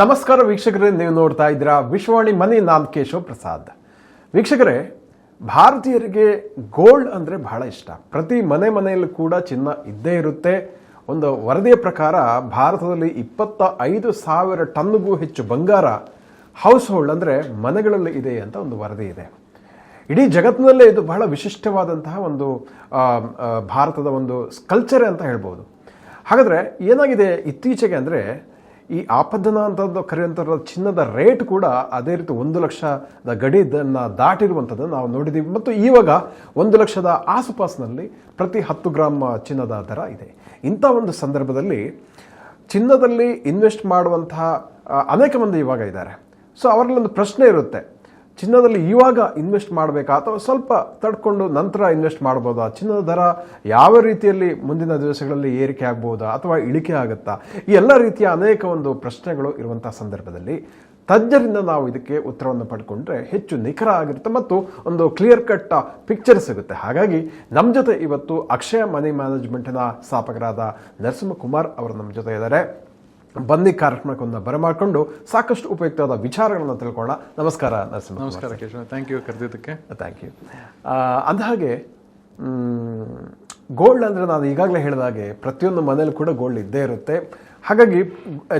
ನಮಸ್ಕಾರ ವೀಕ್ಷಕರೇ, ನೀವು ನೋಡ್ತಾ ಇದ್ದೀರಾ ವಿಶ್ವವಾಣಿ ಮನಿ ನಾನ್ ಕೇಶವ್ ಪ್ರಸಾದ್. ವೀಕ್ಷಕರೇ, ಭಾರತೀಯರಿಗೆ ಗೋಲ್ಡ್ ಅಂದರೆ ಬಹಳ ಇಷ್ಟ. ಪ್ರತಿ ಮನೆ ಮನೆಯಲ್ಲೂ ಕೂಡ ಚಿನ್ನ ಇದ್ದೇ ಇರುತ್ತೆ. ಒಂದು ವರದಿಯ ಪ್ರಕಾರ ಭಾರತದಲ್ಲಿ ಇಪ್ಪತ್ತ ಐದು ಸಾವಿರ ಟನ್ಗೂ ಹೆಚ್ಚು ಬಂಗಾರ ಹೌಸ್ ಹೋಲ್ಡ್ ಅಂದರೆ ಮನೆಗಳಲ್ಲಿ ಇದೆ ಅಂತ ಒಂದು ವರದಿ ಇದೆ. ಇಡೀ ಜಗತ್ತಿನಲ್ಲೇ ಇದು ಬಹಳ ವಿಶಿಷ್ಟವಾದಂತಹ ಒಂದು ಭಾರತದ ಒಂದು ಕಲ್ಚರ್ ಅಂತ ಹೇಳ್ಬೋದು. ಹಾಗಾದರೆ ಏನಾಗಿದೆ ಇತ್ತೀಚೆಗೆ ಅಂದರೆ ಈ ಆಪದನ ಅಂತದ್ದು ಕರೆಯುವಂಥ ಚಿನ್ನದ ರೇಟ್ ಕೂಡ ಅದೇ ರೀತಿ ಒಂದು ಲಕ್ಷದ ಗಡಿಯನ್ನು ದಾಟಿರುವಂಥದ್ದನ್ನು ನಾವು ನೋಡಿದ್ದೀವಿ ಮತ್ತು ಇವಾಗ ಒಂದು ಲಕ್ಷದ ಆಸುಪಾಸಿನಲ್ಲಿ ಪ್ರತಿ ಹತ್ತು ಗ್ರಾಮ್ ಚಿನ್ನದ ದರ ಇದೆ. ಇಂಥ ಒಂದು ಸಂದರ್ಭದಲ್ಲಿ ಚಿನ್ನದಲ್ಲಿ ಇನ್ವೆಸ್ಟ್ ಮಾಡುವಂತಹ ಅನೇಕ ಮಂದಿ ಇವಾಗ ಇದ್ದಾರೆ. ಸೊ ಅವರಲ್ಲಿ ಒಂದು ಪ್ರಶ್ನೆ ಇರುತ್ತೆ. ಚಿನ್ನದಲ್ಲಿ ಇವಾಗ ಇನ್ವೆಸ್ಟ್ ಮಾಡಬೇಕಾ? ಅಥವಾ ಸ್ವಲ್ಪ ತಡ್ಕೊಂಡು ನಂತರ ಇನ್ವೆಸ್ಟ್ ಮಾಡ್ಬೋದಾ? ಚಿನ್ನದ ದರ ಯಾವ ರೀತಿಯಲ್ಲಿ ಮುಂದಿನ ದಿವಸಗಳಲ್ಲಿ ಏರಿಕೆ ಆಗ್ಬೋದಾ? ಅಥವಾ ಇಳಿಕೆ ಆಗುತ್ತಾ? ಈ ಎಲ್ಲ ರೀತಿಯ ಅನೇಕ ಒಂದು ಪ್ರಶ್ನೆಗಳು ಇರುವಂತಹ ಸಂದರ್ಭದಲ್ಲಿ ತಜ್ಞರಿಂದ ನಾವು ಇದಕ್ಕೆ ಉತ್ತರವನ್ನು ಪಡ್ಕೊಂಡ್ರೆ ಹೆಚ್ಚು ನಿಖರ ಆಗಿರುತ್ತೆ ಮತ್ತು ಒಂದು ಕ್ಲಿಯರ್ ಕಟ್ ಪಿಕ್ಚರ್ ಸಿಗುತ್ತೆ. ಹಾಗಾಗಿ ನಮ್ಮ ಜೊತೆ ಇವತ್ತು ಅಕ್ಷಯ ಮನಿ ಮ್ಯಾನೇಜ್ಮೆಂಟಿನ ಸ್ಥಾಪಕರಾದ ನರಸಿಂಹಕುಮಾರ್ ಅವರು ನಮ್ಮ ಜೊತೆ ಇದ್ದಾರೆ. ಬನ್ನಿ ಕಾರ್ಯಕ್ರಮಕ್ಕೊಂದು ಬರಮಾಡಿಕೊಂಡು ಸಾಕಷ್ಟು ಉಪಯುಕ್ತವಾದ ವಿಚಾರಗಳನ್ನು ತಿಳ್ಕೊಳ್ಳೋಣ. ನಮಸ್ಕಾರ ನರಸಿಂಹ ನಮಸ್ಕಾರ ಕೇಶವ ಥ್ಯಾಂಕ್ ಯು ಕರೆದಿದ್ದಕ್ಕೆ. ಥ್ಯಾಂಕ್ ಯು ಅಂದಹಾಗೆ ಗೋಲ್ಡ್ ಅಂದರೆ ನಾನು ಈಗಾಗಲೇ ಹೇಳಿದಾಗೆ ಪ್ರತಿಯೊಂದು ಮನೇಲಿ ಕೂಡ ಗೋಲ್ಡ್ ಇದ್ದೇ ಇರುತ್ತೆ. ಹಾಗಾಗಿ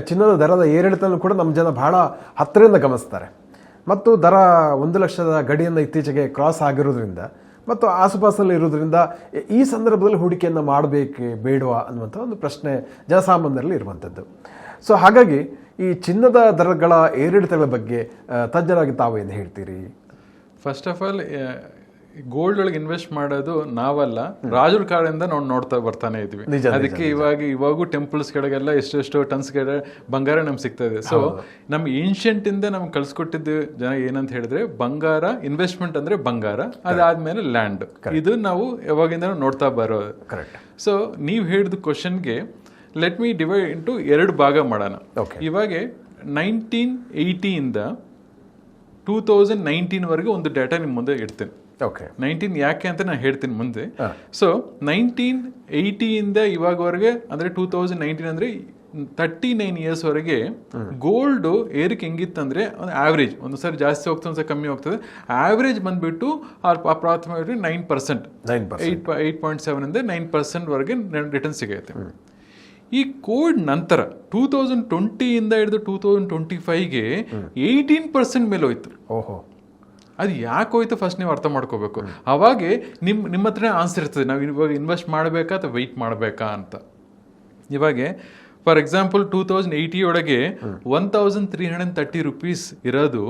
ಚಿನ್ನದ ದರದ ಏರಿಳಿತನೂ ಕೂಡ ನಮ್ಮ ಜನ ಬಹಳ ಹತ್ತಿರದಿಂದ ಗಮನಿಸ್ತಾರೆ. ಮತ್ತು ದರ ಒಂದು ಲಕ್ಷದ ಗಡಿಯನ್ನು ಇತ್ತೀಚೆಗೆ ಕ್ರಾಸ್ ಆಗಿರೋದ್ರಿಂದ ಮತ್ತು ಆಸುಪಾಸಲ್ಲಿ ಇರೋದ್ರಿಂದ ಈ- ಈ ಸಂದರ್ಭದಲ್ಲಿ ಹೂಡಿಕೆಯನ್ನು ಮಾಡಬೇಕೆ ಬೇಡವಾ ಅನ್ನುವಂಥ ಒಂದು ಪ್ರಶ್ನೆ ಜನಸಾಮಾನ್ಯರಲ್ಲಿ ಇರುವಂಥದ್ದು. ಸೊ ಹಾಗಾಗಿ ಈ ಚಿನ್ನದ ದರಗಳ ಏರಿಳಿತಗಳ ಬಗ್ಗೆ ತಜ್ಞರಾಗಿ ತಾವು ಏನು ಹೇಳ್ತೀರಿ? ಫಸ್ಟ್ ಆಫ್ ಆಲ್ ಗೋಲ್ಡ್ ಒಳಗೆ ಇನ್ವೆಸ್ಟ್ ಮಾಡೋದು ನಾವಲ್ಲ. ರಾಜರ ಕಾಲದಿಂದ ನಾವು ನೋಡ್ತಾ ಬರ್ತಾನೆ ಇದ್ವಿ. ಅದಕ್ಕೆ ಇವಾಗ ಇವಾಗೂ ಟೆಂಪಲ್ಸ್ ಕಡೆಗೆಲ್ಲ ಎಷ್ಟೆಷ್ಟು ಟನ್ಸ್ ಕಡೆ ಬಂಗಾರ ನಮ್ಗೆ ಸಿಗ್ತಾ ಇದೆ. ಸೊ ನಮ್ ಏನ್ಷಿಯಂಟ್ ಇಂದ ನಮ್ಗೆ ಕಳ್ಸಿಕೊಟ್ಟಿದ್ದು ಜನ ಏನಂತ ಹೇಳಿದ್ರೆ ಬಂಗಾರ ಇನ್ವೆಸ್ಟ್ಮೆಂಟ್ ಅಂದ್ರೆ ಬಂಗಾರ ಅದಾದ್ಮೇಲೆ ಲ್ಯಾಂಡ್ ಇದು ನಾವು ಯಾವಾಗಿಂದ ನೋಡ್ತಾ ಬರೋದು. ಕರೆಕ್ಟ್ ಸೊ ನೀವು ಹೇಳಿದ ಕ್ವಶನ್ಗೆ ಲೆಟ್ ಮೀ ಡಿವೈಡ್ ಇಂಟು ಎರಡು ಭಾಗ ಮಾಡೋಣ. ಓಕೆ ಇವಾಗ ನೈನ್ಟೀನ್ ಏಯ್ಟಿಯಿಂದ ಟೂ ತೌಸಂಡ್ ನೈನ್ಟೀನ್ವರೆಗೆ ಒಂದು ಡೇಟಾ ನಿಮ್ಮ ಮುಂದೆ ಇಡ್ತೇನೆ. ಓಕೆ ನೈನ್ಟೀನ್ ಯಾಕೆ ಅಂತ ನಾನು ಹೇಳ್ತೀನಿ ಮುಂದೆ. ಸೊ ನೈನ್ಟೀನ್ ಏಯ್ಟಿಯಿಂದ ಇವಾಗವರೆಗೆ ಅಂದರೆ ಟೂ ತೌಸಂಡ್ ನೈನ್ಟೀನ್ ಅಂದರೆ ತರ್ಟಿ ನೈನ್ ಇಯರ್ಸ್ವರೆಗೆ ಗೋಲ್ಡ್ ಏರಿಕೆ ಹೆಂಗಿತ್ತಂದ್ರೆ ಒಂದು ಆವ್ರೇಜ್ ಒಂದು ಸರಿ ಜಾಸ್ತಿ ಹೋಗ್ತದೆ ಒಂದು ಸರಿ ಕಮ್ಮಿ ಹೋಗ್ತದೆ. ಆವ್ರೇಜ್ ಬಂದ್ಬಿಟ್ಟು ಅಪ್ರಾಥಮಿಕವಾಗಿ nine percent nine eight eight point seven ಇಂದ ನೈನ್ ಪರ್ಸೆಂಟ್ವರೆಗೆ ರಿಟರ್ನ್ ಸಿಗುತ್ತೆ ಈ ಕೋವಿಡ್ ನಂತರ ಟೂ ತೌಸಂಡ್ ಟ್ವೆಂಟಿಯಿಂದ ಹಿಡಿದು ಟೂ ತೌಸಂಡ್ ಟ್ವೆಂಟಿ ಫೈವ್ಗೆ ಏಯ್ಟೀನ್ ಪರ್ಸೆಂಟ್ ಮೇಲೆ ಹೋಯ್ತು. ಓಹೋ. ಅದು ಯಾಕೆ ಹೋಯ್ತು ಫಸ್ಟ್ ನೀವು ಅರ್ಥ ಮಾಡ್ಕೋಬೇಕು. ಅವಾಗೆ ನಿಮ್ಮ ನಿಮ್ಮ ಹತ್ರನೇ ಆನ್ಸರ್ ಇರ್ತದೆ. ನಾವು ಇವಾಗ ಇನ್ವೆಸ್ಟ್ ಮಾಡಬೇಕಾ ಅಥವಾ ವೆಯ್ಟ್ ಮಾಡಬೇಕಾ ಅಂತ. ಇವಾಗೆ for example two thousand eighty ಒಳಗೆ one thousand three hundred thirty rupees ಇರೋದು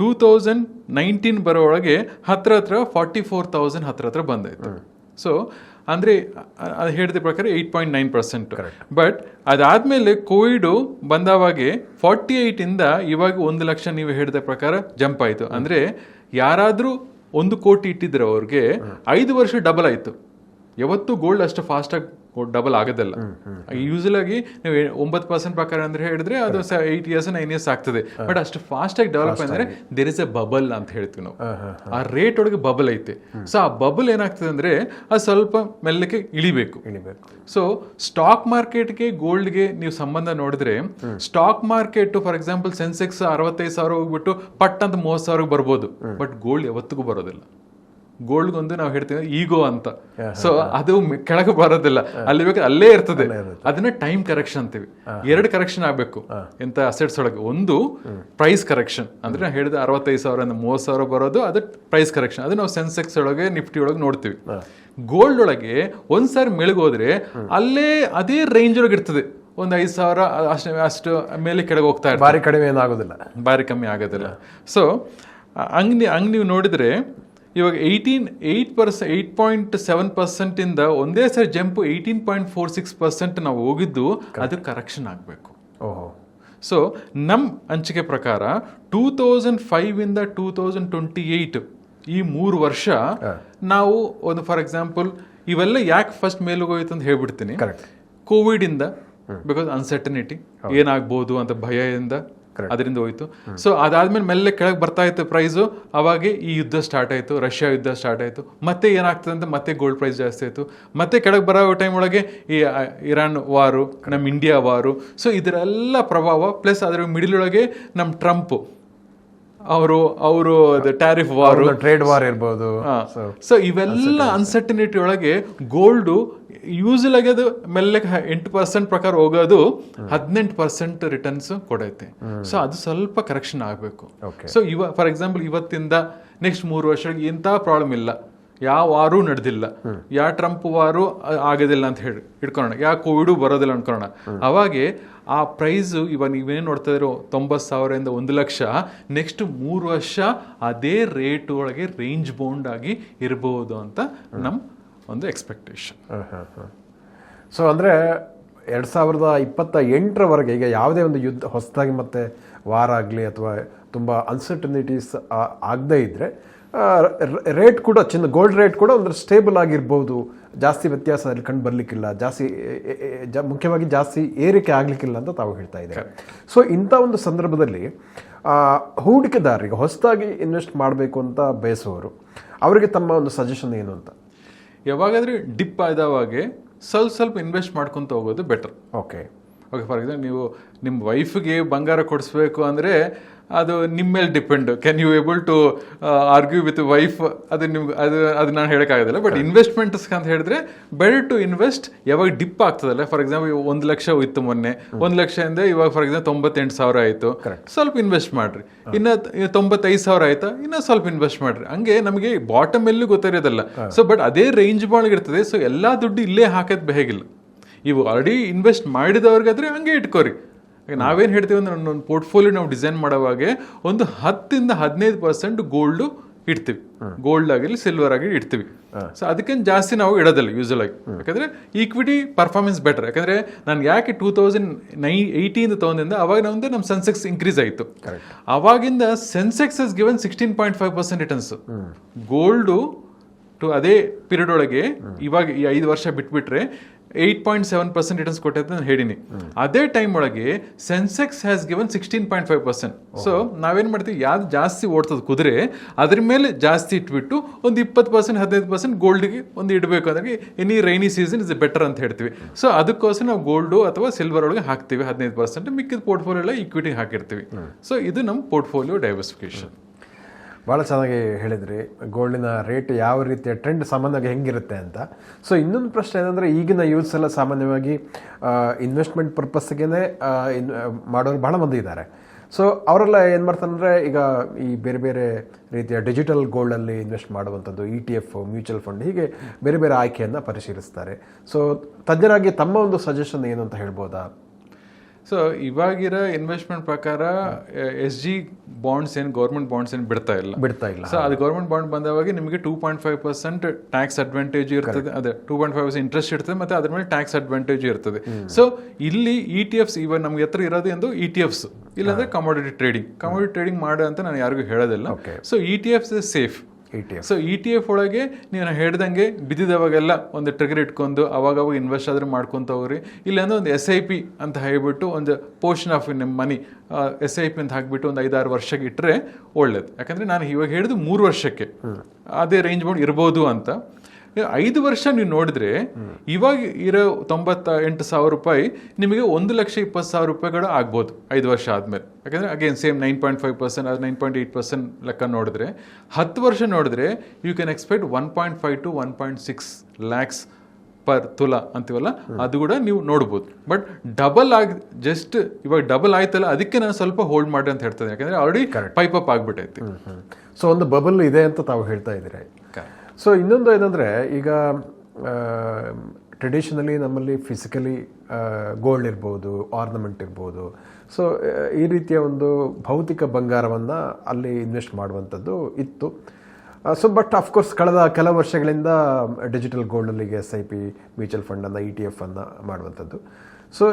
ಟೂ ತೌಸಂಡ್ ನೈನ್ಟೀನ್ ಬರೋ ಒಳಗೆ ಹತ್ರ ಹತ್ರ ಫಾರ್ಟಿ ಫೋರ್ ತೌಸಂಡ್ ಹತ್ರ ಹತ್ರ ಬಂದಾಯ್ತು. ಸೊ ಅಂದರೆ ಅದು ಹೇಳಿದ ಪ್ರಕಾರ eight point nine percent. But ಅದಾದಮೇಲೆ ಕೋವಿಡು ಬಂದವಾಗೆ ಫಾರ್ಟಿ ಏಯ್ಟಿಂದ ಇವಾಗ ಒಂದು ಲಕ್ಷ ನೀವು ಹೇಳಿದ ಪ್ರಕಾರ ಜಂಪ್ ಆಯಿತು. ಅಂದರೆ ಯಾರಾದರೂ ಒಂದು ಕೋಟಿ ಇಟ್ಟಿದ್ರೆ ಅವ್ರಿಗೆ ಐದು ವರ್ಷ ಡಬಲ್ ಆಯಿತು. ಯಾವತ್ತೂ ಗೋಲ್ಡ್ ಅಷ್ಟು ಫಾಸ್ಟಾಗಿ ಡಬಲ್ ಆಗೋದಿಲ್ಲ. ಯೂಸಲ್ ಆಗಿ ನೀವು ಒಂಬತ್ತು ಪರ್ಸೆಂಟ್ ಪ್ರಕಾರ ಅಂದ್ರೆ ಹೇಳಿದ್ರೆ ಅದು ಏಟ್ ಇಯರ್ಸ್ ನೈನ್ ಇಯರ್ಸ್ ಆಗ್ತದೆ. ಬಟ್ ಅಷ್ಟು ಫಾಸ್ಟ್ ಆಗಿ ಡೆವಲಪ್ ಅಂದ್ರೆ ದೇರ್ ಇಸ್ ಎ ಬಬಲ್ ಅಂತ ಹೇಳ್ತೀವಿ ನಾವು. ಆ ರೇಟ್ ಒಳಗೆ ಬಬಲ್ ಐತೆ. ಸೊ ಆ ಬಬಲ್ ಏನಾಗ್ತದೆ ಅಂದ್ರೆ ಅದು ಸ್ವಲ್ಪ ಮೆಲ್ಲಕ್ಕೆ ಇಳಿಬೇಕು. ಇಳಿಬೇಕು. ಸೊ ಸ್ಟಾಕ್ ಮಾರ್ಕೆಟ್ಗೆ ಗೋಲ್ಡ್ಗೆ ನೀವು ಸಂಬಂಧ ನೋಡಿದ್ರೆ stock market for example Sensex ಅರವತ್ತೈದು ಸಾವಿರ ಹೋಗ್ಬಿಟ್ಟು ಪಟ್ ಅಂತ ಮೂವತ್ತು ಸಾವಿರಕ್ಕೆ ಬರ್ಬೋದು. ಬಟ್ ಗೋಲ್ಡ್ ಯಾವತ್ತಿಗೂ ಬರೋದಿಲ್ಲ. ಗೋಲ್ಡ್ ಒಂದು ನಾವು ಹೇಳ್ತೀವಿ ಈಗೋ ಅಂತ. ಸೊ ಅದು ಕೆಳಗೆ ಬರೋದಿಲ್ಲ. ಅಲ್ಲಿ ಬೇಕಾದ್ರೆ ಅಲ್ಲೇ ಇರ್ತದೆ. ಅದನ್ನ ಟೈಮ್ ಕರೆಕ್ಷನ್ ಅಂತೀವಿ. ಎರಡು ಕರೆಕ್ಷನ್ ಆಗ್ಬೇಕು. ಎಂತ ಅಸೆಟ್ಸ್ ಒಳಗೆ. ಒಂದು ಪ್ರೈಸ್ ಕರೆಕ್ಷನ್ ಅಂದ್ರೆ ನಾವು ಹೇಳಿದ ಅರವತ್ತೈದು ಸಾವಿರ ಮೂವತ್ತು ಸಾವಿರ ಬರೋದು ಅದು ಪ್ರೈಸ್ ಕರೆಕ್ಷನ್ ಅದು ನಾವು ಸೆನ್ಸೆಕ್ಸ್ ಒಳಗೆ ನಿಫ್ಟಿ ಒಳಗೆ ನೋಡ್ತೀವಿ. ಗೋಲ್ಡ್ ಒಳಗೆ ಒಂದ್ಸಾರಿ ಮೆಳಗೋದ್ರೆ ಅಲ್ಲೇ ಅದೇ ರೇಂಜ್ ಒಳಗೆ ಇರ್ತದೆ. ಒಂದು ಐದು ಸಾವಿರ ಅಷ್ಟು ಅಷ್ಟು ಮೇಲೆ ಕೆಳಗೆ ಹೋಗ್ತಾ ಇರ್ತದೆ. ಭಾರಿ ಕಡಿಮೆ ಏನಾಗೋದಿಲ್ಲ. ಬಾರಿ ಕಮ್ಮಿ ಆಗೋದಿಲ್ಲ. ಸೊ ಹಂಗೆ ಹಂಗೆ ನೀವು ನೋಡಿದ್ರೆ ಇವಾಗ eighteen eight per eight point seven ಪರ್ಸೆಂಟಿಂದ ಒಂದೇ ಸರಿ jump eighteen point four six percent ನಾವು ಹೋಗಿದ್ದು ಅದು ಕರೆಕ್ಷನ್ ಆಗಬೇಕು. ಓಹೋ. ಸೊ ನಮ್ಮ ಹಂಚಿಕೆ ಪ್ರಕಾರ ಟೂ ತೌಸಂಡ್ ಫೈವಿಂದ ಟೂ ತೌಸಂಡ್ ಟ್ವೆಂಟಿ ಏಯ್ಟ್ ಈ ಮೂರು ವರ್ಷ ನಾವು ಒಂದು ಫಾರ್ ಎಕ್ಸಾಂಪಲ್ ಇವೆಲ್ಲ ಯಾಕೆ ಫಸ್ಟ್ ಮೇಲುಗೆ ಹೋಯ್ತು ಅಂತ ಹೇಳ್ಬಿಡ್ತೀನಿ. ಕೋವಿಡಿಂದ ಕೋವಿಡ್ ಇಂದ ಬಿಕಾಸ್ ಅನ್ಸರ್ಟನಿಟಿ ಏನಾಗ್ಬೋದು ಅಂತ ಭಯದಿಂದ ಅದರಿಂದ ಹೋಯ್ತು. ಸೊ ಅದಾದ್ಮೇಲೆ ಮೆಲ್ಲೆ ಕೆಳಗೆ ಬರ್ತಾ ಇತ್ತು ಪ್ರೈಸು ಅವಾಗೆ ಈ ಯುದ್ಧ ಸ್ಟಾರ್ಟ್ ಆಯಿತು, ರಷ್ಯಾ ಯುದ್ಧ ಸ್ಟಾರ್ಟ್ ಆಯಿತು. ಮತ್ತೆ ಏನಾಗ್ತದೆ ಅಂತ ಮತ್ತೆ ಗೋಲ್ಡ್ ಪ್ರೈಸ್ ಜಾಸ್ತಿ ಆಯಿತು. ಮತ್ತೆ ಕೆಳಗೆ ಬರೋ ಟೈಮ್ ಒಳಗೆ ಈ ಇರಾನ್ ವಾರು ನಮ್ಮ ಇಂಡಿಯಾ ವಾರು ಸೊ ಇದರೆಲ್ಲ ಪ್ರಭಾವ ಪ್ಲಸ್ ಅದರ ಮಿಡಿಲ್ ಒಳಗೆ ನಮ್ಮ ಟ್ರಂಪ್ ಅವರು ಅವರು ಟ್ಯಾರಿಫ್ ವಾರ್ ಟ್ರೇಡ್ ವಾರ್ ಇರ್ಬೋದು. ಸೊ ಇವೆಲ್ಲ ಅನ್ಸರ್ಟಿನಿಟಿ ಒಳಗೆ ಗೋಲ್ಡು ಯೂಸಲ್ ಆಗಿ ಅದು ಮೆಲ್ಲಕ್ಕೆ ಎಂಟು ಪರ್ಸೆಂಟ್ ಪ್ರಕಾರ ಹೋಗೋದು ಹದಿನೆಂಟು ಪರ್ಸೆಂಟ್ ರಿಟರ್ನ್ಸ್ ಕೊಡೈತೆ. ಸೊ ಅದು ಸ್ವಲ್ಪ ಕರೆಕ್ಷನ್ ಆಗಬೇಕು. ಸೊ ಇವ ಫಾರ್ ಎಕ್ಸಾಂಪಲ್ ಇವತ್ತಿಂದ ನೆಕ್ಸ್ಟ್ ಮೂರು ವರ್ಷ ಇಂಥ ಪ್ರಾಬ್ಲಮ್ ಇಲ್ಲ. ಯಾವ ವಾರೂ ನಡೆದಿಲ್ಲ. ಯಾವ ಟ್ರಂಪ್ ವಾರು ಆಗೋದಿಲ್ಲ ಅಂತ ಹೇಳಿ ಇಟ್ಕೊಳ್ಳೋಣ. ಯಾವ ಕೋವಿಡು ಬರೋದಿಲ್ಲ ಅನ್ಕೊಳ್ಳೋಣ. ಅವಾಗೆ ಆ ಪ್ರೈಸು ಇವಾಗ ನೀವೇನು ನೋಡ್ತಾ ಇರೋ ತೊಂಬತ್ತು ಸಾವಿರದಿಂದ ಒಂದು ಲಕ್ಷ ನೆಕ್ಸ್ಟ್ ಮೂರು ವರ್ಷ ಅದೇ ರೇಟ್ ಒಳಗೆ ರೇಂಜ್ ಬೌಂಡ್ ಆಗಿ ಇರಬಹುದು ಅಂತ ನಮ್ಮ ಒಂದು ಎಕ್ಸ್ಪೆಕ್ಟೇಷನ್. ಸೊ ಅಂದರೆ ಎರಡು ಸಾವಿರದ ಇಪ್ಪತ್ತ ಎಂಟರವರೆಗೆ ಈಗ ಯಾವುದೇ ಒಂದು ಯುದ್ಧ ಹೊಸದಾಗಿ ಮತ್ತೆ ವಾರ ಆಗಲಿ ಅಥವಾ ತುಂಬ ಅನ್ಸರ್ಟನಿಟೀಸ್ ಆಗದೇ ಇದ್ದರೆ ರೇಟ್ ಕೂಡ ಚಿನ್ನ ಗೋಲ್ಡ್ ರೇಟ್ ಕೂಡ ಒಂದು ಸ್ಟೇಬಲ್ ಆಗಿರ್ಬೋದು. ಜಾಸ್ತಿ ವ್ಯತ್ಯಾಸ ಅಲ್ಲಿ ಕಂಡು ಬರಲಿಕ್ಕಿಲ್ಲ. ಜಾಸ್ತಿ ಮುಖ್ಯವಾಗಿ ಜಾಸ್ತಿ ಏರಿಕೆ ಆಗಲಿಕ್ಕಿಲ್ಲ ಅಂತ ತಾವು ಹೇಳ್ತಾ ಇದ್ದಾರೆ ಸೊ ಇಂಥ ಒಂದು ಸಂದರ್ಭದಲ್ಲಿ ಹೂಡಿಕೆದಾರರಿಗೆ ಹೊಸದಾಗಿ ಇನ್ವೆಸ್ಟ್ ಮಾಡಬೇಕು ಅಂತ ಬಯಸುವವರು ಅವರಿಗೆ ತಮ್ಮ ಒಂದು ಸಜೆಷನ್ ಏನು ಅಂತ? ಯಾವಾಗಾದರೆ ಡಿಪ್ ಆದವಾಗೆ ಸ್ವಲ್ಪ ಸ್ವಲ್ಪ ಇನ್ವೆಸ್ಟ್ ಮಾಡ್ಕೊತ ಹೋಗೋದು better okay okay for example ನೀವು ನಿಮ್ಮ ವೈಫ್ಗೆ ಬಂಗಾರ ಕೊಡಿಸ್ಬೇಕು ಅಂದರೆ ಅದು ನಿಮ್ಮ ಮೇಲೆ depend can you able to argue with wife ಅದು ನಿಮ್ಗೆ ಅದು ಅದು ನಾನು ಹೇಳೋಕ್ಕಾಗೋದಿಲ್ಲ. ಬಟ್ ಇನ್ವೆಸ್ಟ್ಮೆಂಟ್ಸ್ ಅಂತ ಹೇಳಿದ್ರೆ ಬೆಟರ್ ಟು ಇನ್ವೆಸ್ಟ್ ಯಾವಾಗ ಡಿಪ್ ಆಗ್ತದಲ್ಲ. ಫಾರ್ ಎಕ್ಸಾಂಪಲ್ ಒಂದು ಲಕ್ಷ ಇತ್ತು ಮೊನ್ನೆ. ಒಂದು ಇಂದ ಇವಾಗ ಫಾರ್ ಎಕ್ಸಾಂಪಲ್ ತೊಂಬತ್ತೆಂಟು ಸಾವಿರ ಆಯಿತು. ಸ್ವಲ್ಪ ಇನ್ವೆಸ್ಟ್ ಮಾಡ್ರಿ. ಇನ್ನು ತೊಂಬತ್ತೈದು ಸಾವಿರ ಆಯಿತು? ಇನ್ನೂ ಸ್ವಲ್ಪ ಇನ್ವೆಸ್ಟ್ ಮಾಡ್ರಿ. ಹಂಗೆ ನಮಗೆ ಬಾಟಮ್ ಎಲ್ಲೂ ಗೊತ್ತಿರೋದಲ್ಲ. ಸೊ ಬಟ್ ಅದೇ ರೇಂಜ್ ಇರ್ತದೆ ಸೊ ಎಲ್ಲ ದುಡ್ಡು ಇಲ್ಲೇ ಹಾಕೋದು ಬೇಗಿಲ್ಲ ಇವು ಆಲ್ರೆಡಿ ಇನ್ವೆಸ್ಟ್ ಮಾಡಿದವ್ರಿಗಾದ್ರೆ ಹಂಗೆ ಇಟ್ಕೋರಿ. ನಾವೇನು ಹೇಳ್ತೀವಿ ಅಂದ್ರೆ ಒಂದು ಪೋರ್ಟ್ಫೋಲಿಯೋ ನಾವು ಡಿಸೈನ್ ಮಾಡೋವಾಗೆ ಒಂದು ಹತ್ತಿಂದ ಹದಿನೈದು ಪರ್ಸೆಂಟ್ ಗೋಲ್ಡು ಇಡ್ತೀವಿ. ಗೋಲ್ಡ್ ಆಗಿರಲಿ ಸಿಲ್ವರ್ ಆಗಿ ಇಡ್ತೀವಿ. ಸೊ ಅದಕ್ಕಿಂತ ಜಾಸ್ತಿ ನಾವು ಇಡೋದಿಲ್ಲ ಯೂಸಲ್ ಆಗಿ ಯಾಕಂದ್ರೆ ಈಕ್ವಿಟಿ ಪರ್ಫಾರ್ಮೆನ್ಸ್ ಬೆಟರ್ ಯಾಕಂದ್ರೆ ನಾನು ಯಾಕೆ ಟೂ ತೌಸಂಡ್ ನೈ ಏಯ್ಟೀನ್ ತೊಗೊಂಡಿಂದ ಅವಾಗ ನಮ್ದು ನಮ್ಮ ಸೆನ್ಸೆಕ್ಸ್ ಇನ್ಕ್ರೀಸ್ ಆಯಿತು. ಅವಾಗಿಂದ Sensex is given sixteen point five percent returns gold too ಅದೇ ಪೀರಿಯಡ್ ಒಳಗೆ ಇವಾಗ ಈ ಐದು ವರ್ಷ ಬಿಟ್ಬಿಟ್ರೆ eight point seven percent returns ಕೊಟ್ಟೈತೆ ನಾನು ಹೇಳಿನಿ. ಅದೇ ಟೈಮ್ ಒಳಗೆ Sensex has given sixteen point five percent so ನಾವೇನು ಮಾಡ್ತೀವಿ? ಯಾವ್ದು ಜಾಸ್ತಿ ಓಡ್ತದ ಕುದುರೆ ಅದ್ರ ಮೇಲೆ ಜಾಸ್ತಿ ಇಟ್ಬಿಟ್ಟು ಒಂದು ಇಪ್ಪತ್ತು ಪರ್ಸೆಂಟ್ ಹದಿನೈದು ಪರ್ಸೆಂಟ್ ಗೋಲ್ಡ್ಗೆ ಒಂದು ಇಡಬೇಕು. ಅಂದ್ರೆ any rainy season is better ಅಂತ ಹೇಳ್ತೀವಿ. ಸೊ ಅದಕ್ಕೋಸ್ಕರ ನಾವು ಗೋಲ್ಡು ಅಥವಾ ಸಿಲ್ವರ್ ಒಳಗೆ ಹಾಕ್ತೀವಿ. ಹದಿನೈದು ಪರ್ಸೆಂಟ್ ಮಿಕ್ಕಿದ ಪೋರ್ಟ್ಫೋಲಿಯೋ ಎಲ್ಲ ಈಕ್ವಿಟಿ ಹಾಕಿರ್ತೀವಿ. ಸೊ ಇದು ನಮ್ಮ ಪೋರ್ಟ್ಫೋಲಿಯೋ ಡೈವರ್ಸಿಫಿಕೇಶನ್ ಭಾಳ ಚೆನ್ನಾಗಿ ಹೇಳಿದ್ರಿ. ಗೋಲ್ಡಿನ ರೇಟ್ ಯಾವ ರೀತಿಯ ಟ್ರೆಂಡ್ ಸಾಮಾನ್ಯವಾಗಿ ಹೆಂಗಿರುತ್ತೆ ಅಂತ. ಸೊ ಇನ್ನೊಂದು ಪ್ರಶ್ನೆ ಏನಂದರೆ, ಈಗಿನ ಯೂತ್ಸ್ ಎಲ್ಲ ಸಾಮಾನ್ಯವಾಗಿ ಇನ್ವೆಸ್ಟ್ಮೆಂಟ್ ಪರ್ಪಸ್ಗೆ ಇನ್ ಮಾಡೋರು ಭಾಳ ಮಂದಿ ಇದ್ದಾರೆ. ಸೊ ಅವರೆಲ್ಲ ಏನು ಮಾಡ್ತಾರಂದರೆ, ಈಗ ಈ ಬೇರೆ ಬೇರೆ ರೀತಿಯ ಡಿಜಿಟಲ್ ಗೋಲ್ಡಲ್ಲಿ ಇನ್ವೆಸ್ಟ್ ಮಾಡುವಂಥದ್ದು E T F mutual fund ಹೀಗೆ ಬೇರೆ ಬೇರೆ ಆಯ್ಕೆಯನ್ನು ಪರಿಶೀಲಿಸ್ತಾರೆ. ಸೊ ತಜ್ಞರಾಗಿ ತಮ್ಮ ಒಂದು ಸಜೆಷನ್ ಏನು ಅಂತ ಹೇಳ್ಬೋದಾ? ಸೊ ಇವಾಗಿರೋ ಇನ್ವೆಸ್ಟ್ಮೆಂಟ್ ಪ್ರಕಾರ ಎಸ್ ಜಿ ಬಾಂಡ್ಸ್ ಏನು ಗೌರ್ಮೆಂಟ್ ಬಾಂಡ್ಸ್ ಏನು ಬಿಡ್ತಾ ಇಲ್ಲ. ಬಿಡ್ತಾ ಇಲ್ಲ. ಸೊ ಅದು ಗೌರ್ಮೆಂಟ್ ಬಾಂಡ್ ಬಂದಾಗ ನಿಮಗೆ two point five percent tax advantage ಇರ್ತದೆ. ಅದೇ two point five percent interest ಇರ್ತದೆ ಮತ್ತೆ ಅದ್ರ ಮೇಲೆ ಟ್ಯಾಕ್ಸ್ ಅಡ್ವಾಂಟೇಜ್ ಇರ್ತದೆ. ಸೊ ಇಲ್ಲಿ ಇ ಟಿ ಎಫ್ಸ್ ಇವಾಗ ನಮ್ಗೆ ಹತ್ರ ಇರೋದು ಎಂದು ಇ ಟಿ ಎಫ್ಸ್ ಇಲ್ಲಾಂದ್ರೆ ಕಮಾಡಿಟಿ ಟ್ರೇಡಿಂಗ್ ಕಮಾಡಿಟಿ ಟ್ರೇಡಿಂಗ್ ಮಾಡು ಅಂತ ನಾನು ಯಾರಿಗೂ ಹೇಳೋದಿಲ್ಲ. So E T Fs is safe E T F so E T F ಒಳಗೆ ನೀವು ಹೇಳ್ದಂಗೆ ಬಿದ್ದಿದವಾಗೆಲ್ಲ ಒಂದು ಟ್ರಿಗರ್ ಇಟ್ಕೊಂಡು ಅವಾಗ ಅವಾಗ ಇನ್ವೆಸ್ಟ್ ಆದ್ರೆ ಮಾಡ್ಕೊಂತ ಹೋಗ್ರಿ ಇಲ್ಲಾಂದ್ರೆ ಒಂದು ಎಸ್ ಐ ಪಿ ಅಂತ ಹೇಳ್ಬಿಟ್ಟು ಒಂದು ಪೋರ್ಷನ್ ಆಫ್ ನಿಮ್ಮ ಮನಿ ಎಸ್ ಐ ಪಿ ಅಂತ ಹಾಕ್ಬಿಟ್ಟು ಒಂದು ಐದಾರು ವರ್ಷಕ್ಕೆ ಇಟ್ಟರೆ ಒಳ್ಳೇದು. ಯಾಕಂದ್ರೆ ನಾನು ಇವಾಗ ಹೇಳಿದ್ದು ಮೂರು ವರ್ಷಕ್ಕೆ. ಅದೇ ರೇಂಜ್ ಮಾಡಿ ಇರ್ಬೋದು ಅಂತ. ಐದು ವರ್ಷ ನೀವು ನೋಡಿದ್ರೆ ಇವಾಗ ಇರೋ ತೊಂಬತ್ತ ಎಂಟು ಸಾವಿರ ರೂಪಾಯಿ ನಿಮಗೆ ಒಂದು ಲಕ್ಷ ಇಪ್ಪತ್ತು ಸಾವಿರ ರೂಪಾಯಿಗಳು ಆಗ್ಬೋದು ಐದು ವರ್ಷ ಆದಮೇಲೆ. ಯಾಕಂದ್ರೆ again same nine point five percent ಅದು ನೈನ್ ಪಾಯಿಂಟ್ ಏಯ್ಟ್ ಪರ್ಸೆಂಟ್ ಲೆಕ್ಕ ನೋಡಿದ್ರೆ ಹತ್ತು ವರ್ಷ ನೋಡಿದ್ರೆ you can expect one point five to one point six lakhs per ತುಲಾ ಅಂತೀವಲ್ಲ ಅದು ಕೂಡ ನೀವು ನೋಡ್ಬೋದು. ಬಟ್ ಡಬಲ್ ಆಗಿ ಜಸ್ಟ್ ಇವಾಗ ಡಬಲ್ ಆಯ್ತಲ್ಲ ಅದಕ್ಕೆ ನಾನು ಸ್ವಲ್ಪ ಹೋಲ್ಡ್ ಮಾಡಿ ಅಂತ ಹೇಳ್ತೇನೆ ಯಾಕಂದ್ರೆ ಆಲ್ರೆಡಿ ಪೈಪ್ ಅಪ್ ಆಗ್ಬಿಟ್ಟೈತಿ ಸೊ ಒಂದು ಬಬಲ್ ಇದೆ ಅಂತ ತಾವು ಹೇಳ್ತಾ ಇದ್ದೀರಿ. ಸೊ ಇನ್ನೊಂದು ಏನಂದರೆ, ಈಗ ಟ್ರೆಡಿಷನಲಿ ನಮ್ಮಲ್ಲಿ ಫಿಸಿಕಲಿ ಗೋಲ್ಡ್ ಇರ್ಬೋದು ಆರ್ನಮೆಂಟ್ ಇರ್ಬೋದು. ಸೊ ಈ ರೀತಿಯ ಒಂದು ಭೌತಿಕ ಬಂಗಾರವನ್ನು ಅಲ್ಲಿ ಇನ್ವೆಸ್ಟ್ ಮಾಡುವಂಥದ್ದು ಇತ್ತು. ಸೊ ಬಟ್ ಅಫ್ಕೋರ್ಸ್ ಕಳೆದ ಕೆಲವು ವರ್ಷಗಳಿಂದ ಡಿಜಿಟಲ್ ಗೋಲ್ಡಲ್ಲಿಗೆ ಎಸ್ ಐ ಪಿ ಮ್ಯೂಚುವಲ್ ಫಂಡನ್ನು ಇ ಟಿ ಅನ್ನು ಮಾಡುವಂಥದ್ದು. ಸೊ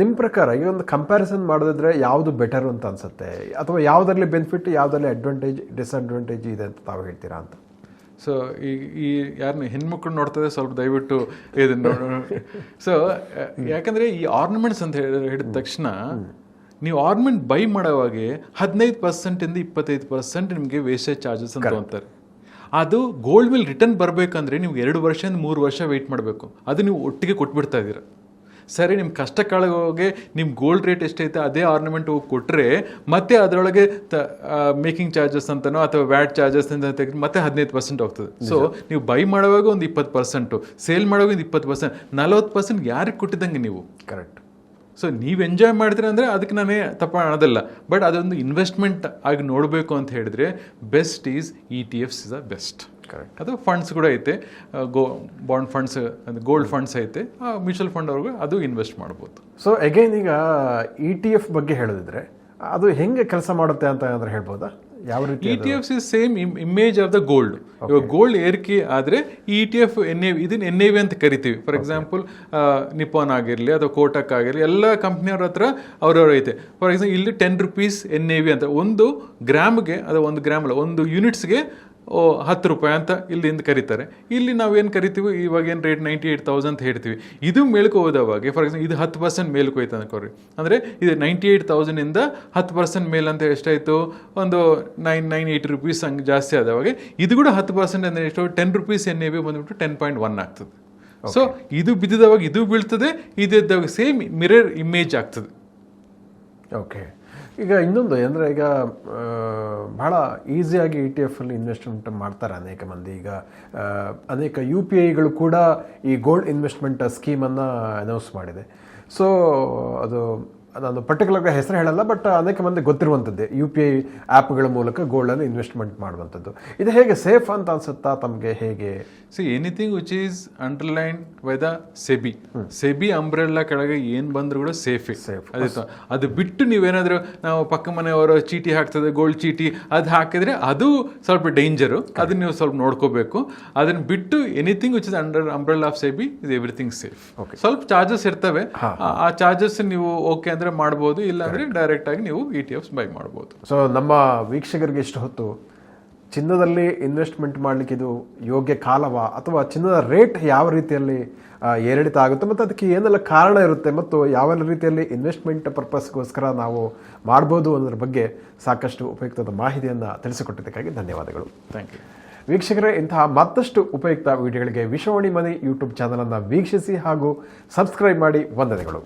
ನಿಮ್ಮ ಪ್ರಕಾರ ಈ ಒಂದು ಕಂಪ್ಯಾರಿಸನ್ ಮಾಡೋದಿದ್ರೆ ಯಾವುದು ಬೆಟರ್ ಅಂತ ಅನಿಸುತ್ತೆ? ಅಥವಾ ಯಾವುದರಲ್ಲಿ ಬೆನಿಫಿಟ್ ಯಾವುದರಲ್ಲಿ ಅಡ್ವಾಂಟೇಜ್ ಡಿಸ್ಅಡ್ವಾಂಟೇಜ್ ಇದೆ ಅಂತ ತಾವು ಹೇಳ್ತೀರಾ ಅಂತ? ಸೊ ಈ ಈ ಯಾರನ್ನ ಹೆಣ್ಮಕ್ಳು ನೋಡ್ತದೆ ಸ್ವಲ್ಪ ದಯವಿಟ್ಟು ಇದನ್ನ ಸೊ ಯಾಕಂದ್ರೆ ಈ ಆರ್ನಮೆಂಟ್ಸ್ ಅಂತ ಹೇಳಿ ಹಿಡಿದ ತಕ್ಷಣ ನೀವು ಆರ್ನಮೆಂಟ್ ಬೈ ಮಾಡೋವಾಗೆ ಹದಿನೈದು ಪರ್ಸೆಂಟಿಂದ ಇಪ್ಪತ್ತೈದು ಪರ್ಸೆಂಟ್ ನಿಮಗೆ ವೇಸ್ಟೇಜ್ ಚಾರ್ಜಸ್ ಅಂತ ಅಂತಾರೆ ಅದು ಗೋಲ್ಡ್ ಮೇಲೆ ರಿಟರ್ನ್ ಬರಬೇಕಂದ್ರೆ ನೀವು ಎರಡು ವರ್ಷದಿಂದ ಮೂರು ವರ್ಷ ವೆಯ್ಟ್ ಮಾಡಬೇಕು. ಅದು ನೀವು ಒಟ್ಟಿಗೆ ಕೊಟ್ಬಿಡ್ತಾ ಇದ್ದೀರಾ. ಸರಿ ನಿಮ್ಮ ಕಷ್ಟ ಕಾಳಗೋಗಿ ನಿಮ್ಮ ಗೋಲ್ಡ್ ರೇಟ್ ಎಷ್ಟೈತೆ ಅದೇ ಆರ್ನಮೆಂಟ್ ಹೋಗಿ ಕೊಟ್ಟರೆ ಮತ್ತೆ ಅದರೊಳಗೆ ತ ಮೇಕಿಂಗ್ ಚಾರ್ಜಸ್ ಅಂತನೋ ಅಥವಾ ವ್ಯಾಟ್ ಚಾರ್ಜಸ್ ಅಂತ ತೆಗೆದು ಮತ್ತೆ ಹದಿನೈದು ಪರ್ಸೆಂಟ್ ಹೋಗ್ತದೆ. ಸೊ ನೀವು ಬೈ ಮಾಡುವಾಗ ಒಂದು ಇಪ್ಪತ್ತು ಪರ್ಸೆಂಟು ಸೇಲ್ ಮಾಡುವಾಗ ಒಂದು ಇಪ್ಪತ್ತು ಪರ್ಸೆಂಟ್ ನಲವತ್ತು ಪರ್ಸೆಂಟ್ ಯಾರಿಗೆ ಕೊಟ್ಟಿದ್ದಂಗೆ ನೀವು? ಕರೆಕ್ಟ್ ಸೊ ನೀವು ಎಂಜಾಯ್ ಮಾಡ್ತೀರ ಅಂದರೆ ಅದಕ್ಕೆ ನಾನೇ ತಪ್ಪ ಅನ್ನೋದಲ್ಲ. ಬಟ್ ಅದೊಂದು ಇನ್ವೆಸ್ಟ್ಮೆಂಟ್ ಆಗಿ ನೋಡಬೇಕು ಅಂತ ಹೇಳಿದ್ರೆ best is E T Fs is the best correct. ಅದು ಫಂಡ್ಸ್ ಕೂಡ ಐತೆ. Go bond funds gold funds ಐತೆ. ಮ್ಯೂಚುವಲ್ ಫಂಡ್ ಅವ್ರಿಗೆ ಅದು ಇನ್ವೆಸ್ಟ್ ಮಾಡ್ಬೋದು. ಸೊ ಅಗೈನ್ ಈಗ ಇ ಟಿ ಎಫ್ ಬಗ್ಗೆ ಹೇಳೋದಿದ್ರೆ ಅದು ಹೆಂಗೆ ಕೆಲಸ ಮಾಡುತ್ತೆ ಅಂತ ಏನಾದರೂ ಹೇಳ್ಬೋದಾ? ಯಾವ ರೀತಿ E T Fs is same image of the gold ಇವಾಗ ಗೋಲ್ಡ್ ಏರಿಕೆ ಆದರೆ E T F N A ಇದನ್ನ ಎನ್ ಎ ವಿ ಅಂತ ಕರಿತೀವಿ. ಫಾರ್ ಎಕ್ಸಾಂಪಲ್ ನಿಪೋನ್ ಆಗಿರಲಿ ಅಥವಾ ಕೋಟಕ್ ಆಗಿರಲಿ ಎಲ್ಲ ಕಂಪ್ನಿಯವ್ರ ಹತ್ರ ಅವ್ರವ್ರ ಐತೆ. ಫಾರ್ ಎಕ್ಸಾಂಪಲ್ ಇಲ್ಲಿ ten rupees N A V ಅಂತ. ಒಂದು ಗ್ರಾಮ್ಗೆ ಅದು ಒಂದು ಗ್ರಾಮ್ ಅಲ್ಲ ಒಂದು ಯೂನಿಟ್ಸ್ಗೆ ಓ ಹತ್ತು ರೂಪಾಯಿ ಅಂತ ಇಲ್ಲಿಂದ ಕರೀತಾರೆ. ಇಲ್ಲಿ ನಾವು ಏನು ಕರಿತೀವಿ? ಇವಾಗ ಏನು ರೇಟ್ ನೈಂಟಿ ಏಯ್ಟ್ ತೌಸಂಡ್ ಅಂತ ಹೇಳ್ತೀವಿ. ಇದು ಮೇಲ್ಕೋದವಾಗೆ ಹೋದವಾಗ ಫಾರ್ ಎಕ್ಸಾಂಪಲ್ ಇದು ಹತ್ತು ಪರ್ಸೆಂಟ್ ಮೇಲ್ಕೋಯ್ತು ಅನ್ಕೋರಿ ಅಂದರೆ ಇದು ನೈಂಟಿ ಏಯ್ಟ್ ತೌಸಂಡಿಂದ ಹತ್ತು ಪರ್ಸೆಂಟ್ ಮೇಲ್ ಅಂತ ಎಷ್ಟಾಯಿತು? ಒಂದು ನೈನ್ ನೈನ್ ಏಯ್ಟ್ ರುಪೀಸ್ ಹಂಗೆ ಜಾಸ್ತಿ ಆದವಾಗ ಇದು ಕೂಡ ಹತ್ತು ಪರ್ಸೆಂಟ್ ಅಂದರೆ ಎಷ್ಟು? Ten rupees N A B ಬಂದುಬಿಟ್ಟು ಟೆನ್ ಪಾಯಿಂಟ್ ಒನ್ ಆಗ್ತದೆ. ಸೊ ಇದು ಬಿದ್ದಿದವಾಗ ಇದು ಬೀಳ್ತದೆ ಇದ್ದಾಗ ಸೇಮ್ ಮಿರರ್ ಇಮೇಜ್ ಆಗ್ತದೆ. ಓಕೆ ಈಗ ಇನ್ನೊಂದು ಅಂದರೆ ಈಗ ಭಾಳ ಈಸಿಯಾಗಿ ಇ ಟಿ ಎಫಲ್ಲಿ ಇನ್ವೆಸ್ಟ್ಮೆಂಟ್ ಮಾಡ್ತಾರೆ ಅನೇಕ ಮಂದಿ. ಈಗ ಅನೇಕ ಯು ಪಿ ಐಗಳು ಕೂಡ ಈ ಗೋಲ್ಡ್ ಇನ್ವೆಸ್ಟ್ಮೆಂಟ್ ಸ್ಕೀಮನ್ನು ಅನೌನ್ಸ್ ಮಾಡಿದೆ. ಸೊ ಅದು ನಾನು ಪರ್ಟಿಕ್ಯುಲರ್ ಹೆಸರು ಹೇಳಲ್ಲ ಬಟ್ ಅನೇಕ ಮಂದಿ ಗೊತ್ತಿರುವಂಥದ್ದೇ. ಯು ಪಿ ಐ ಆ್ಯಪ್ಗಳ ಮೂಲಕ ಗೋಲ್ಡನ್ನು ಇನ್ವೆಸ್ಟ್ಮೆಂಟ್ ಮಾಡುವಂಥದ್ದು. ಇದು ಹೇಗೆ ಸೇಫ್ ಅಂತ ಅನ್ಸುತ್ತಾ? ತಮಗೆ ಹೇಗೆ? See anything which is underline by the SEBI SEBI umbrella ಕೆಳಗೆ ಏನು ಬಂದರೂ ಕೂಡ ಸೇಫ್ ಸೇಫ್ ಅದಿತ್ತು ಅದು ಬಿಟ್ಟು ನೀವೇನಾದರೂ ನಾವು ಪಕ್ಕ ಮನೆಯವರು ಚೀಟಿ ಹಾಕ್ತದೆ ಗೋಲ್ಡ್ ಚೀಟಿ ಅದು ಹಾಕಿದ್ರೆ ಅದು ಸ್ವಲ್ಪ ಡೇಂಜರು ಅದನ್ನ ನೀವು ಸ್ವಲ್ಪ ನೋಡ್ಕೋಬೇಕು. ಅದನ್ನ ಬಿಟ್ಟು anything which is under umbrella of SEBI is everything safe okay ಸ್ವಲ್ಪ ಚಾರ್ಜಸ್ ಇರ್ತವೆ. ಆ- ಆ ಚಾರ್ಜಸ್ ನೀವು ಓಕೆ ಅಂದ್ರೆ ಮಾಡ್ಬೋದು ಇಲ್ಲಾಂದ್ರೆ ಡೈರೆಕ್ಟ್ ಆಗಿ ನೀವು ಇ ಟಿ ಎಫ್ಸ್ ಬೈ ಮಾಡ್ಬೋದು. ಸೊ ನಮ್ಮ ವೀಕ್ಷಕರಿಗೆ ಇಷ್ಟು ಹೊತ್ತು ಚಿನ್ನದಲ್ಲಿ ಇನ್ವೆಸ್ಟ್ಮೆಂಟ್ ಮಾಡಲಿಕ್ಕೆ ಇದು ಯೋಗ್ಯ ಕಾಲವ? ಅಥವಾ ಚಿನ್ನದ ರೇಟ್ ಯಾವ ರೀತಿಯಲ್ಲಿ ಏರಿಳಿತ ಆಗುತ್ತೆ? ಮತ್ತು ಅದಕ್ಕೆ ಏನೆಲ್ಲ ಕಾರಣ ಇರುತ್ತೆ? ಮತ್ತು ಯಾವೆಲ್ಲ ರೀತಿಯಲ್ಲಿ ಇನ್ವೆಸ್ಟ್ಮೆಂಟ್ ಪರ್ಪಸ್ಗೋಸ್ಕರ ನಾವು ಮಾಡ್ಬೋದು ಅನ್ನೋದ್ರ ಬಗ್ಗೆ ಸಾಕಷ್ಟು ಉಪಯುಕ್ತದ ಮಾಹಿತಿಯನ್ನು ತಿಳಿಸಿಕೊಟ್ಟಿದ್ದಕ್ಕಾಗಿ ಧನ್ಯವಾದಗಳು. ಥ್ಯಾಂಕ್ ಯು ವೀಕ್ಷಕರೇ ಇಂತಹ ಮತ್ತಷ್ಟು ಉಪಯುಕ್ತ ವಿಡಿಯೋಗಳಿಗೆ ವಿಶ್ವವಾಣಿ ಮನೆ ಯೂಟ್ಯೂಬ್ ಚಾನಲನ್ನು ವೀಕ್ಷಿಸಿ ಹಾಗೂ ಸಬ್ಸ್ಕ್ರೈಬ್ ಮಾಡಿ ವಂದನೆಗಳು.